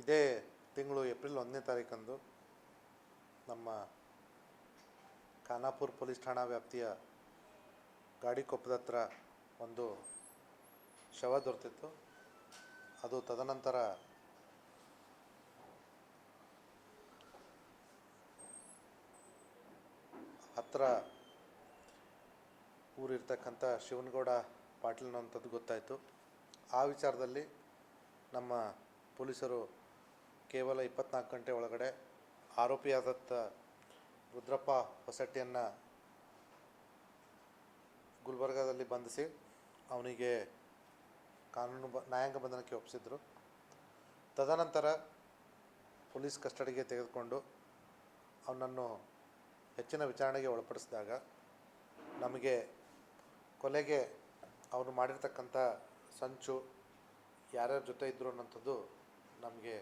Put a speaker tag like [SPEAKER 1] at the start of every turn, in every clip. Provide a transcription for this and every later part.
[SPEAKER 1] ಇದೇ ತಿಂಗಳು ಏಪ್ರಿಲ್ ಒಂದನೇ ತಾರೀಕಂದು ನಮ್ಮ ಖಾನಾಪುರ ಪೊಲೀಸ್ ಠಾಣಾ ವ್ಯಾಪ್ತಿಯ ಗಾಡಿಕೊಪ್ಪದ ಹತ್ರ ಒಂದು ಶವ ದೊರೆತಿತ್ತು. ಅದು ತದನಂತರ ಹತ್ತಿರ ಊರಿರ್ತಕ್ಕಂಥ ಶಿವನಗೌಡ ಪಾಟೀಲ್ನಂಥದ್ದು ಗೊತ್ತಾಯಿತು. ಆ ವಿಚಾರದಲ್ಲಿ ನಮ್ಮ ಪೊಲೀಸರು ಕೇವಲ ಇಪ್ಪತ್ನಾಲ್ಕು ಗಂಟೆ ಒಳಗಡೆ ಆರೋಪಿಯಾದಂಥ ರುದ್ರಪ್ಪ ಹೊಸಟ್ಟಿಯನ್ನು ಗುಲ್ಬರ್ಗಾದಲ್ಲಿ ಬಂಧಿಸಿ ಅವನಿಗೆ ಕಾನೂನು ಬ, ನ್ಯಾಯಾಂಗ ಬಂಧನಕ್ಕೆ ಒಪ್ಪಿಸಿದ್ರು. ತದನಂತರ ಪೊಲೀಸ್ ಕಸ್ಟಡಿಗೆ ತೆಗೆದುಕೊಂಡು ಅವನನ್ನು ಹೆಚ್ಚಿನ ವಿಚಾರಣೆಗೆ ಒಳಪಡಿಸಿದಾಗ ನಮಗೆ ಕೊಲೆಗೆ ಅವನು ಮಾಡಿರ್ತಕ್ಕಂಥ ಸಂಚು ಯಾರ್ಯಾರ ಜೊತೆ ಇದ್ದರು ಅನ್ನೋಂಥದ್ದು ನಮಗೆ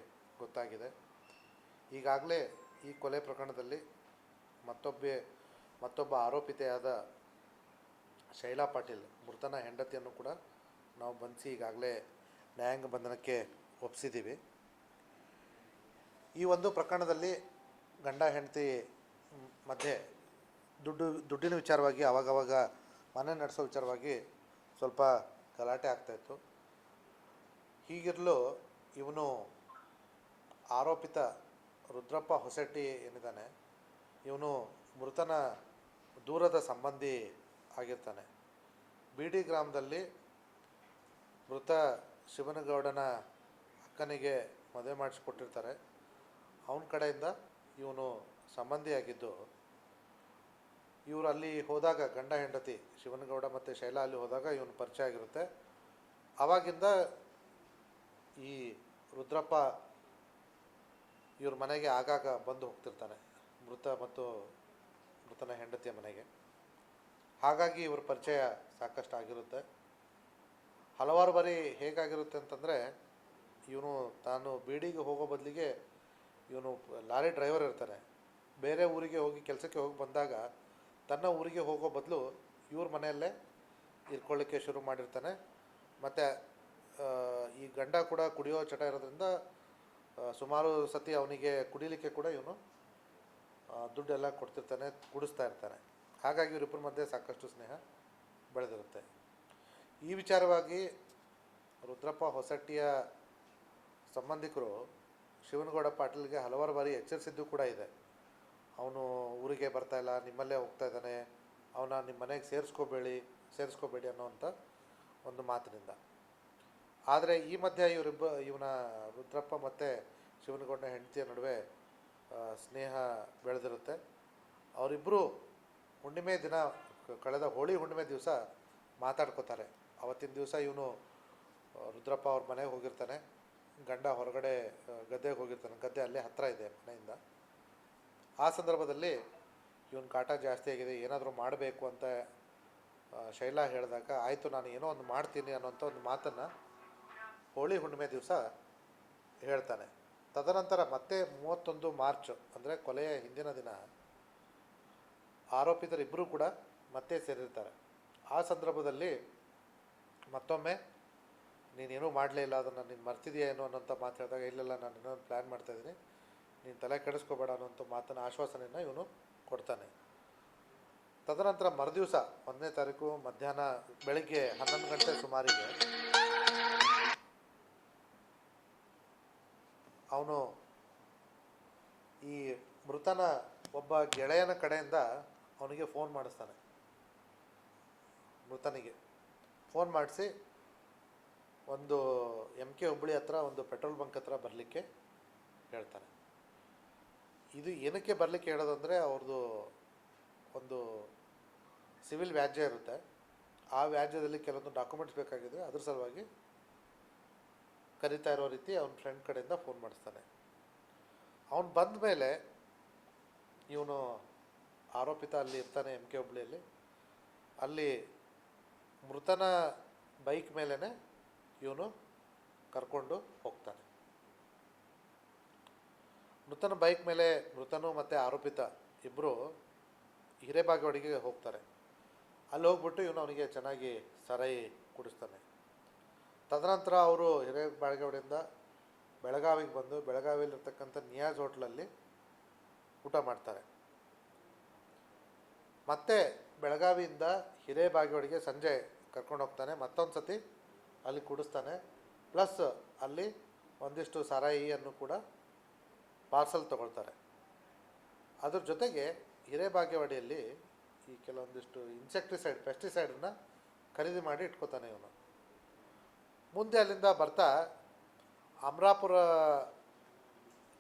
[SPEAKER 1] ಗೊತ್ತಾಗಿದೆ. ಈಗಾಗಲೇ ಈ ಕೊಲೆ ಪ್ರಕರಣದಲ್ಲಿ ಮತ್ತೊಬ್ಬೆ, ಮತ್ತೊಬ್ಬ ಆರೋಪಿತೆಯಾದ ಶೈಲಾ ಪಾಟೀಲ್, ಮೃತನ ಹೆಂಡತಿಯನ್ನು ಕೂಡ ನಾವು ಬಂಧಿಸಿ ಈಗಾಗಲೇ ನ್ಯಾಯಾಂಗ ಬಂಧನಕ್ಕೆ ಒಪ್ಪಿಸಿದ್ದೀವಿ ಈ ಒಂದು ಪ್ರಕರಣದಲ್ಲಿ ಗಂಡ ಹೆಂಡತಿ ಮಧ್ಯೆ ದುಡ್ಡು, ದುಡ್ಡಿನ ವಿಚಾರವಾಗಿ ಆವಾಗವಾಗ ಮನೆ ನಡೆಸೋ ವಿಚಾರವಾಗಿ ಸ್ವಲ್ಪ ಗಲಾಟೆ ಆಗ್ತಾಯಿತ್ತು ಹೀಗಿರಲು ಇವನು ಆರೋಪಿತ ರುದ್ರಪ್ಪ ಹೊಸೆಟ್ಟಿ ಏನಿದ್ದಾನೆ, ಇವನು ಮೃತನ ದೂರದ ಸಂಬಂಧಿ ಆಗಿರ್ತಾನೆ. ಬೀಡಿ ಗ್ರಾಮದಲ್ಲಿ ಮೃತ ಶಿವನಗೌಡನ ಅಕ್ಕನಿಗೆ ಮದುವೆ ಮಾಡಿಸಿಕೊಟ್ಟಿರ್ತಾರೆ. ಅವನ ಕಡೆಯಿಂದ ಇವನು ಸಂಬಂಧಿಯಾಗಿದ್ದು ಇವರು ಅಲ್ಲಿ ಹೋದಾಗ ಗಂಡ ಹೆಂಡತಿ ಶಿವನಗೌಡ ಮತ್ತು ಶೈಲಾ ಅಲ್ಲಿ ಹೋದಾಗ ಇವನು ಪರಿಚಯ ಆಗಿರುತ್ತೆ. ಆವಾಗಿಂದ ಈ ರುದ್ರಪ್ಪ ಇವ್ರ ಮನೆಗೆ ಆಗಾಗ ಬಂದು ಹೋಗ್ತಿರ್ತಾನೆ, ಮೃತ ಮತ್ತು ಮೃತನ ಹೆಂಡತಿಯ ಮನೆಗೆ. ಹಾಗಾಗಿ ಇವ್ರ ಪರಿಚಯ ಸಾಕಷ್ಟು ಆಗಿರುತ್ತೆ. ಹಲವಾರು ಬಾರಿ ಹೇಗಾಗಿರುತ್ತೆ ಅಂತಂದರೆ, ಇವನು ತಾನು ಬೀಡಿಗೆ ಹೋಗೋ ಬದಲಿಗೆ ಇವನು ಲಾರಿ ಡ್ರೈವರ್ ಇರ್ತಾನೆ. ಬೇರೆ ಊರಿಗೆ ಹೋಗಿ ಕೆಲಸಕ್ಕೆ ಹೋಗಿ ಬಂದಾಗ ತನ್ನ ಊರಿಗೆ ಹೋಗೋ ಬದಲು ಇವ್ರ ಮನೆಯಲ್ಲೇ ಇರ್ಕೊಳ್ಳಿಕ್ಕೆ ಶುರು ಮಾಡಿರ್ತಾನೆ. ಮತ್ತು ಈ ಗಂಡ ಕೂಡ ಕುಡಿಯೋ ಚಟ ಇರೋದ್ರಿಂದ ಸುಮಾರು ಸತಿ ಅವನಿಗೆ ಕುಡಿಲಿಕ್ಕೆ ಕೂಡ ಇವನು ದುಡ್ಡೆಲ್ಲ ಕೊಡ್ತಿರ್ತಾನೆ ಕುಡಿಸ್ತಾ ಇರ್ತಾನೆ. ಹಾಗಾಗಿ ಇವರಿಬ್ಬರ ಮಧ್ಯೆ ಸಾಕಷ್ಟು ಸ್ನೇಹ ಬೆಳೆದಿರುತ್ತೆ. ಈ ವಿಚಾರವಾಗಿ ರುದ್ರಪ್ಪ ಹೊಸಟ್ಟಿಯ ಸಂಬಂಧಿಕರು ಶಿವನಗೌಡ ಪಾಟೀಲ್ಗೆ ಹಲವಾರು ಬಾರಿ ಎಚ್ಚರಿಸಿದ್ದು ಕೂಡ ಇದೆ. ಅವನು ಊರಿಗೆ ಬರ್ತಾ ಇಲ್ಲ, ನಿಮ್ಮಲ್ಲೇ ಹೋಗ್ತಾ ಇದ್ದಾನೆ, ಅವನ ನಿಮ್ಮ ಮನೆಗೆ ಸೇರಿಸ್ಕೋಬೇಡಿ ಸೇರಿಸ್ಕೋಬೇಡಿ ಅನ್ನೋವಂಥ ಒಂದು ಮಾತಿನಿಂದ. ಆದರೆ ಈ ಮಧ್ಯೆ ಇವರಿಬ್ಬ ಇವನ ರುದ್ರಪ್ಪ ಮತ್ತು ಶಿವನಗೌಡ ಹೆಂಡತಿಯ ನಡುವೆ ಸ್ನೇಹ ಬೆಳೆದಿರುತ್ತೆ. ಅವರಿಬ್ಬರು ಹುಣ್ಣಿಮೆ ದಿನ, ಕಳೆದ ಹೋಳಿ ಹುಣ್ಣಿಮೆ ದಿವಸ ಮಾತಾಡ್ಕೋತಾರೆ. ಅವತ್ತಿನ ದಿವಸ ಇವನು ರುದ್ರಪ್ಪ ಅವ್ರ ಮನೆಗೆ ಹೋಗಿರ್ತಾನೆ. ಗಂಡ ಹೊರಗಡೆ ಗದ್ದೆಗೆ ಹೋಗಿರ್ತಾನೆ. ಗದ್ದೆ ಅಲ್ಲೇ ಹತ್ತಿರ ಇದೆ ಮನೆಯಿಂದ. ಆ ಸಂದರ್ಭದಲ್ಲಿ ಇವನ ಕಾಟ ಜಾಸ್ತಿ ಆಗಿದೆ, ಏನಾದರೂ ಮಾಡಬೇಕು ಅಂತ ಶೈಲಾ ಹೇಳಿದಾಗ, ಆಯಿತು, ನಾನು ಏನೋ ಒಂದು ಮಾಡ್ತೀನಿ ಅನ್ನೋಂಥ ಒಂದು ಮಾತನ್ನು ಹೋಳಿ ಹುಣ್ಣಿಮೆ ದಿವಸ ಹೇಳ್ತಾನೆ. ತದನಂತರ ಮತ್ತೆ ಮೂವತ್ತೊಂದು ಮಾರ್ಚ್, ಅಂದರೆ ಕೊಲೆಯ ಹಿಂದಿನ ದಿನ ಆರೋಪಿತರಿಬ್ಬರೂ ಕೂಡ ಮತ್ತೆ ಸೇರಿರ್ತಾರೆ. ಆ ಸಂದರ್ಭದಲ್ಲಿ ಮತ್ತೊಮ್ಮೆ, ನೀನೇನೂ ಮಾಡಲೇ ಇಲ್ಲ, ಅದನ್ನು ನೀನು ಮರ್ತಿದೆಯಾ ಏನು ಅನ್ನೋಂಥ ಮಾತು ಹೇಳಿದಾಗ, ಇಲ್ಲೆಲ್ಲ, ನಾನು ಇನ್ನೊಂದು ಪ್ಲ್ಯಾನ್ ಮಾಡ್ತಾಯಿದ್ದೀನಿ ನೀನು ತಲೆ ಕೆಡಿಸ್ಕೋಬೇಡ ಅನ್ನೋಂಥ ಮಾತನ್ನು ಆಶ್ವಾಸನೆಯನ್ನು ಇವನು ಕೊಡ್ತಾನೆ. ತದನಂತರ ಮರುದಿವಸ, ಒಂದನೇ ತಾರೀಕು ಮಧ್ಯಾಹ್ನ ಬೆಳಗ್ಗೆ ಹನ್ನೊಂದು ಗಂಟೆ ಸುಮಾರಿಗೆ ಅವನು ಈ ಮೃತನ ಒಬ್ಬ ಗೆಳೆಯನ ಕಡೆಯಿಂದ ಅವನಿಗೆ ಫೋನ್ ಮಾಡಿಸ್ತಾನೆ. ಮೃತನಿಗೆ ಫೋನ್ ಮಾಡಿಸಿ ಒಂದು ಎಂ ಕೆ ಹುಬ್ಬಳ್ಳಿ ಹತ್ರ ಒಂದು ಪೆಟ್ರೋಲ್ ಬಂಕ್ ಹತ್ರ ಬರಲಿಕ್ಕೆ ಹೇಳ್ತಾನೆ. ಇದು ಏನಕ್ಕೆ ಬರಲಿಕ್ಕೆ ಹೇಳೋದಂದರೆ ಅವ್ರದ್ದು ಒಂದು ಸಿವಿಲ್ ವ್ಯಾಜ್ಯ ಇರುತ್ತೆ. ಆ ವ್ಯಾಜ್ಯದಲ್ಲಿ ಕೆಲವೊಂದು ಡಾಕ್ಯುಮೆಂಟ್ಸ್ ಬೇಕಾಗಿದೆ ಅದ್ರ ಸಲುವಾಗಿ ಕರಿತಾ ಇರೋ ರೀತಿ ಅವನ ಫ್ರೆಂಡ್ ಕಡೆಯಿಂದ ಫೋನ್ ಮಾಡಿಸ್ತಾನೆ. ಅವನು ಬಂದ ಮೇಲೆ ಇವನು ಆರೋಪಿತ ಅಲ್ಲಿ ಇರ್ತಾನೆ ಎಂ ಕೆ ಹುಬ್ಳಿಯಲ್ಲಿ ಅಲ್ಲಿ. ಮೃತನ ಬೈಕ್ ಮೇಲೇ ಇವನು ಕರ್ಕೊಂಡು ಹೋಗ್ತಾನೆ. ಮೃತನ ಬೈಕ್ ಮೇಲೆ ಮೃತನು ಮತ್ತು ಆರೋಪಿತ ಇಬ್ಬರು ಹಿರೇಬಾಗೇವಾಡಿಗೆ ಹೋಗ್ತಾರೆ. ಅಲ್ಲಿ ಹೋಗ್ಬಿಟ್ಟು ಇವನು ಅವನಿಗೆ ಚೆನ್ನಾಗಿ ಸರಾಯಿ ಕುಡಿಸ್ತಾನೆ. ತದನಂತರ ಅವರು ಹಿರೇಬಾಗೇವಾಡಿಯಿಂದ ಬೆಳಗಾವಿಗೆ ಬಂದು ಬೆಳಗಾವಿಯಲ್ಲಿರ್ತಕ್ಕಂಥ ನಿಯಾಜ್ ಹೋಟ್ಲಲ್ಲಿ ಊಟ ಮಾಡ್ತಾರೆ. ಮತ್ತೆ ಬೆಳಗಾವಿಯಿಂದ ಹಿರೇಬಾಗೇವಾಡಿಗೆ ಸಂಜೆ ಕರ್ಕೊಂಡು ಹೋಗ್ತಾನೆ ಮತ್ತೊಂದು ಸತಿ ಅಲ್ಲಿ ಕುಡಿಸ್ತಾನೆ. ಪ್ಲಸ್ ಅಲ್ಲಿ ಒಂದಿಷ್ಟು ಸಾರಾಯಿಯನ್ನು ಕೂಡ ಪಾರ್ಸಲ್ ತಗೊಳ್ತಾರೆ. ಅದ್ರ ಜೊತೆಗೆ ಹಿರೇಬಾಗೇವಾಡಿಯಲ್ಲಿ ಈ ಕೆಲವೊಂದಿಷ್ಟು ಇನ್ಸೆಕ್ಟಿಸೈಡ್, ಪೆಸ್ಟಿಸೈಡನ್ನ ಖರೀದಿ ಮಾಡಿ ಇಟ್ಕೋತಾನೆ ಇವನು. ಮುಂದೆ ಅಲ್ಲಿಂದ ಬರ್ತಾ ಅಮರಾಪುರ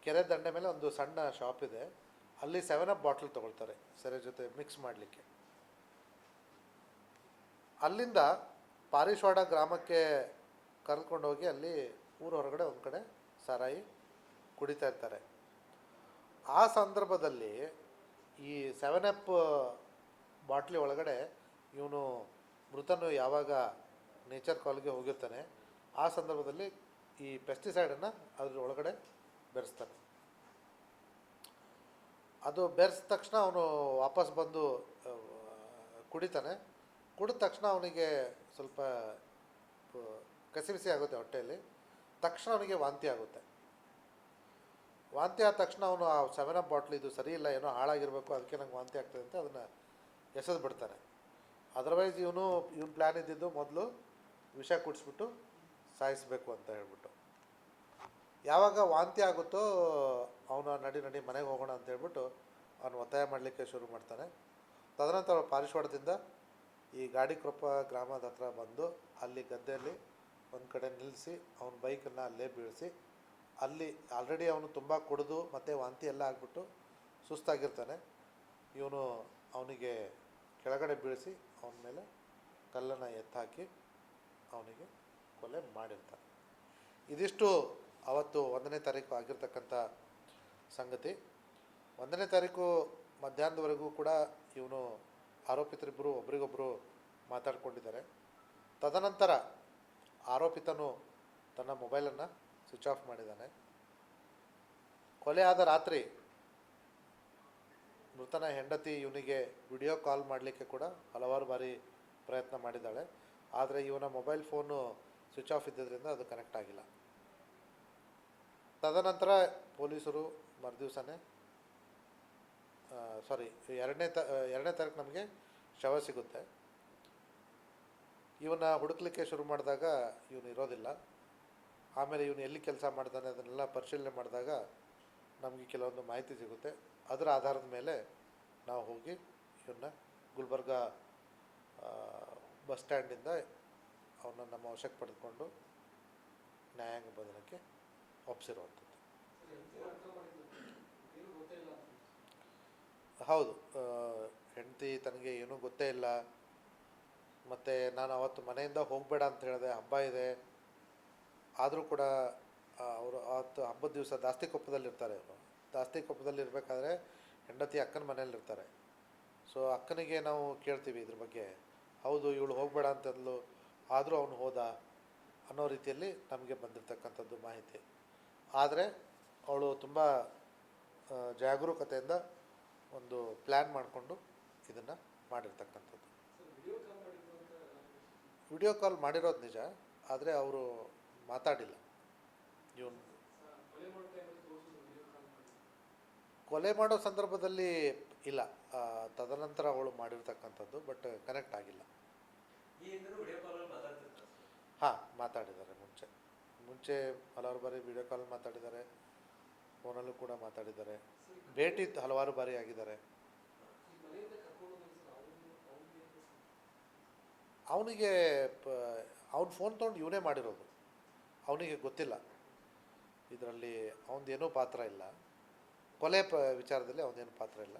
[SPEAKER 1] ಕೆರೆ ದಂಡೆ ಮೇಲೆ ಒಂದು ಸಣ್ಣ ಶಾಪ್ ಇದೆ. ಅಲ್ಲಿ ಸೆವೆನ್ ಅಪ್ ಬಾಟ್ಲ್ ತೊಗೊಳ್ತಾರೆ ಸೆರೆ ಜೊತೆ ಮಿಕ್ಸ್ ಮಾಡಲಿಕ್ಕೆ. ಅಲ್ಲಿಂದ ಪಾರಿಶ್ವಾಡ ಗ್ರಾಮಕ್ಕೆ ಕರ್ಕೊಂಡು ಹೋಗಿ ಅಲ್ಲಿ ಊರ ಹೊರಗಡೆ ಒಂದು ಕಡೆ ಸಾರಾಯಿ ಕುಡಿತಾ ಇರ್ತಾರೆ. ಆ ಸಂದರ್ಭದಲ್ಲಿ ಈ ಸೆವೆನ್ ಅಪ್ ಬಾಟ್ಲಿ ಒಳಗಡೆ ಇವನು ಮೃತನು ಯಾವಾಗ ನೇಚರ್ ಕಾಲ್ಗೆ ಹೋಗಿರ್ತಾನೆ ಆ ಸಂದರ್ಭದಲ್ಲಿ ಈ ಪೆಸ್ಟಿಸೈಡನ್ನು ಅದ್ರ ಒಳಗಡೆ ಬೆರೆಸ್ತಾನೆ ಅದು ಬೆರೆಸಿದ ತಕ್ಷಣ ಅವನು ವಾಪಸ್ ಬಂದು ಕುಡಿತಾನೆ. ಕುಡಿದ ತಕ್ಷಣ ಅವನಿಗೆ ಸ್ವಲ್ಪ ಕಸಿ ಕಸಿಬಿಸಿ ಆಗುತ್ತೆ ಹೊಟ್ಟೆಯಲ್ಲಿ. ತಕ್ಷಣ ಅವನಿಗೆ ವಾಂತಿ ಆಗುತ್ತೆ. ವಾಂತಿ ಆದ ತಕ್ಷಣ ಅವನು ಆ ಸೆವೆನ್ ಅಪ್ ಬಾಟ್ಲ್ ಇದು ಸರಿ ಇಲ್ಲ, ಏನೋ ಹಾಳಾಗಿರಬೇಕು, ಅದಕ್ಕೆ ನಂಗೆ ವಾಂತಿ ಆಗ್ತದೆ ಅಂತ ಅದನ್ನು ಎಸೆದು ಬಿಡ್ತಾನೆ ಅದರ್ವೈಸ್ ಇವನು, ಇವನ್ ಪ್ಲ್ಯಾನ್ ಇದ್ದಿದ್ದು ಮೊದಲು ವಿಷ ಕುಡಿಸ್ಬಿಟ್ಟು ಸಾಯಿಸಬೇಕು ಅಂತ ಹೇಳ್ಬಿಟ್ಟು. ಯಾವಾಗ ವಾಂತಿ ಆಗುತ್ತೋ ಅವನು ನಡಿ ನಡಿ ಮನೆಗೆ ಹೋಗೋಣ ಅಂತ ಹೇಳ್ಬಿಟ್ಟು ಅವನು ಒತ್ತಾಯ ಮಾಡಲಿಕ್ಕೆ ಶುರು ಮಾಡ್ತಾನೆ. ತದನಂತರ ಪಾರಿಶ್ವಾಡದಿಂದ ಈ ಗಾಡಿಕೊಪ್ಪ ಗ್ರಾಮದ ಹತ್ರ ಬಂದು ಅಲ್ಲಿ ಗದ್ದೆಯಲ್ಲಿ ಒಂದು ಕಡೆ ನಿಲ್ಲಿಸಿ ಅವನ ಬೈಕನ್ನು ಅಲ್ಲೇ ಬೀಳಿಸಿ ಅಲ್ಲಿ ಆಲ್ರೆಡಿ ಅವನು ತುಂಬ ಕುಡಿದು ಮತ್ತು ವಾಂತಿ ಎಲ್ಲ ಆಗಿಬಿಟ್ಟು ಸುಸ್ತಾಗಿರ್ತಾನೆ. ಇವನು ಅವನಿಗೆ ಕೆಳಗಡೆ ಬೀಳಿಸಿ ಅವನ ಮೇಲೆ ಕಲ್ಲನ್ನು ಎತ್ತಾಕಿ ಅವನಿಗೆ ಕೊಲೆ ಮಾಡಿರ್ತಾರೆ. ಇದಿಷ್ಟು ಅವತ್ತು ಒಂದನೇ ತಾರೀಕು ಆಗಿರ್ತಕ್ಕಂಥ ಸಂಗತಿ. ಒಂದನೇ ತಾರೀಕು ಮಧ್ಯಾಹ್ನದವರೆಗೂ ಕೂಡ ಇವನು ಆರೋಪಿತರಿಬ್ಬರು ಒಬ್ರಿಗೊಬ್ಬರು ಮಾತಾಡಿಕೊಂಡಿದ್ದಾರೆ. ತದನಂತರ ಆರೋಪಿತನು ತನ್ನ ಮೊಬೈಲನ್ನು ಸ್ವಿಚ್ ಆಫ್ ಮಾಡಿದ್ದಾನೆ. ಕೊಲೆ ಆದ ರಾತ್ರಿ ಮೃತನ ಹೆಂಡತಿ ಇವನಿಗೆ ವಿಡಿಯೋ ಕಾಲ್ ಮಾಡಲಿಕ್ಕೆ ಕೂಡ ಹಲವಾರು ಬಾರಿ ಪ್ರಯತ್ನ ಮಾಡಿದ್ದಾಳೆ. ಆದರೆ ಇವನ ಮೊಬೈಲ್ ಫೋನು ಸ್ವಿಚ್ ಆಫ್ ಇದ್ದಿದ್ದರಿಂದ ಅದು ಕನೆಕ್ಟ್ ಆಗಿಲ್ಲ. ತದನಂತರ ಪೊಲೀಸರು ಮರುದಿವಸನೇ ಸಾರಿ ಎರಡನೇ ತ, ಎರಡನೇ ತಾರೀಕು ನಮಗೆ ಶವ ಸಿಗುತ್ತೆ. ಇವನ್ನ ಹುಡುಕ್ಲಿಕ್ಕೆ ಶುರು ಮಾಡಿದಾಗ ಇವನು ಇರೋದಿಲ್ಲ. ಆಮೇಲೆ ಇವನು ಎಲ್ಲಿ ಕೆಲಸ ಮಾಡ್ತಾನೆ ಅದನ್ನೆಲ್ಲ ಪರಿಶೀಲನೆ ಮಾಡಿದಾಗ ನಮಗೆ ಕೆಲವೊಂದು ಮಾಹಿತಿ ಸಿಗುತ್ತೆ. ಅದರ ಆಧಾರದ ಮೇಲೆ ನಾವು ಹೋಗಿ ಇವನ್ನ ಗುಲ್ಬರ್ಗ ಬಸ್ ಸ್ಟ್ಯಾಂಡಿಂದ ಅವನ್ನ ನಮ್ಮ ವಶಕ್ಕೆ ಪಡೆದುಕೊಂಡು ನ್ಯಾಯಾಂಗ ಬಂಧನಕ್ಕೆ ಒಪ್ಪಿಸಿರುವಂಥದ್ದು. ಹೌದು ಹೆಂಡತಿ ತನಗೆ ಏನೂ ಗೊತ್ತೇ ಇಲ್ಲ. ಮತ್ತು ನಾನು ಅವತ್ತು ಮನೆಯಿಂದ ಹೋಗಬೇಡ ಅಂತ ಹೇಳಿದೆ, ಹಬ್ಬ ಇದೆ. ಆದರೂ ಕೂಡ ಅವರು ಅವತ್ತು ಹಬ್ಬದ ದಿವಸ ದಾಸ್ತಿಕೊಪ್ಪದಲ್ಲಿರ್ತಾರೆ ಅವರು. ದಾಸ್ತಿಕೊಪ್ಪದಲ್ಲಿ ಇರಬೇಕಾದ್ರೆ ಹೆಂಡತಿ ಅಕ್ಕನ ಮನೆಯಲ್ಲಿರ್ತಾರೆ. ಸೊ, ಅಕ್ಕನಿಗೆ ನಾವು ಕೇಳ್ತೀವಿ ಇದ್ರ ಬಗ್ಗೆ. ಹೌದು, ಇವಳು ಹೋಗಬೇಡ ಅಂತಂದ್ಲು ಆದರೂ ಅವನು ಹೋದ ಅನ್ನೋ ರೀತಿಯಲ್ಲಿ ನಮಗೆ ಬಂದಿರತಕ್ಕಂಥದ್ದು ಮಾಹಿತಿ. ಆದರೆ ಅವಳು ತುಂಬ ಜಾಗರೂಕತೆಯಿಂದ ಒಂದು ಪ್ಲ್ಯಾನ್ ಮಾಡಿಕೊಂಡು ಇದನ್ನು ಮಾಡಿರ್ತಕ್ಕಂಥದ್ದು. ವಿಡಿಯೋ ಕಾಲ್ ಮಾಡಿರೋದು ನಿಜ, ಆದರೆ ಅವರು ಮಾತಾಡಿಲ್ಲ. ಇವನು ಕೊಲೆ ಮಾಡೋ ಸಂದರ್ಭದಲ್ಲಿ ಇಲ್ಲ. ತದನಂತರ ಅವಳು ಮಾಡಿರ್ತಕ್ಕಂಥದ್ದು, ಬಟ್ ಕನೆಕ್ಟ್ ಆಗಿಲ್ಲ
[SPEAKER 2] ಈ ಹಿಂದೆನೂ ವಿಡಿಯೋ ಕಾಲಲ್ಲಿ ಮಾತಾಡ್ತಿರ್ತಾರೆ
[SPEAKER 1] ಹಾಂ, ಮಾತಾಡಿದ್ದಾರೆ ಮುಂಚೆ. ಮುಂಚೆ ಹಲವಾರು ಬಾರಿ ವಿಡಿಯೋ ಕಾಲ್ ಮಾತಾಡಿದ್ದಾರೆ ಫೋನಲ್ಲೂ ಕೂಡ ಮಾತಾಡಿದ್ದಾರೆ. ಭೇಟಿ ಹಲವಾರು ಬಾರಿ ಆಗಿದ್ದಾರೆ. ಅವನಿಗೆ ಅವ್ನು ಫೋನ್ ತೊಗೊಂಡು ಇವನೇ ಮಾಡಿರೋದು. ಅವನಿಗೆ ಗೊತ್ತಿಲ್ಲ. ಇದರಲ್ಲಿ ಅವನದೇನೂ ಪಾತ್ರ ಇಲ್ಲ. ಕೊಲೆ ಪ, ವಿಚಾರದಲ್ಲಿ ಅವನೇನು ಪಾತ್ರ ಇಲ್ಲ.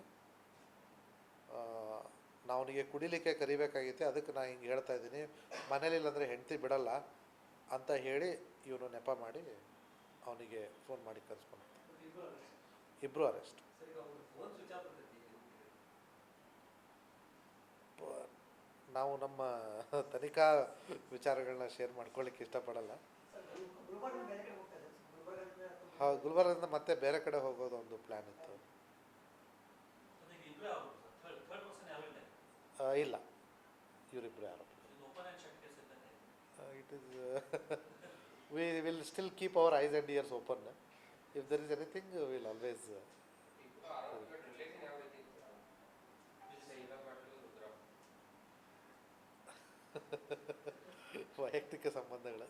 [SPEAKER 1] ನಾ ಅವನಿಗೆ ಕುಡಿಲಿಕ್ಕೆ ಕರಿಬೇಕಾಗಿತ್ತು, ಅದಕ್ಕೆ ನಾನು ಹಿಂಗೆ ಹೇಳ್ತಾ ಇದ್ದೀನಿ ಮನೇಲಿ ಇಲ್ಲಾಂದರೆ ಹೆಂಡತಿ ಬಿಡಲ್ಲ ಅಂತ ಹೇಳಿ ಇವನು ನೆಪ ಮಾಡಿ ಅವನಿಗೆ ಫೋನ್ ಮಾಡಿ ಕರೆಸ್ಕೊಂಡು ಇಬ್ಬರು ಅರೆಸ್ಟ್ ನಾವು ನಮ್ಮ ತನಿಖಾ ವಿಚಾರಗಳನ್ನ ಶೇರ್ ಮಾಡ್ಕೊಳ್ಳಿಕ್ಕೆ ಇಷ್ಟಪಡಲ್ಲ.
[SPEAKER 2] ಗುಲ್ಬರ್ಗದಿಂದ
[SPEAKER 1] ಗುಲ್ಬರ್ಗದಿಂದ ಮತ್ತೆ ಬೇರೆ ಕಡೆ ಹೋಗೋದು ಒಂದು ಪ್ಲ್ಯಾನ್ ಇತ್ತು.
[SPEAKER 3] ಇಲ್ಲ
[SPEAKER 1] ಇವರಿಬ್ಬರು
[SPEAKER 3] ಯಾರು
[SPEAKER 1] it is we will still keep our eyes and ears open if there is anything
[SPEAKER 4] will always ವೈಯಕ್ತಿಕ ಸಂಬಂಧಗಳು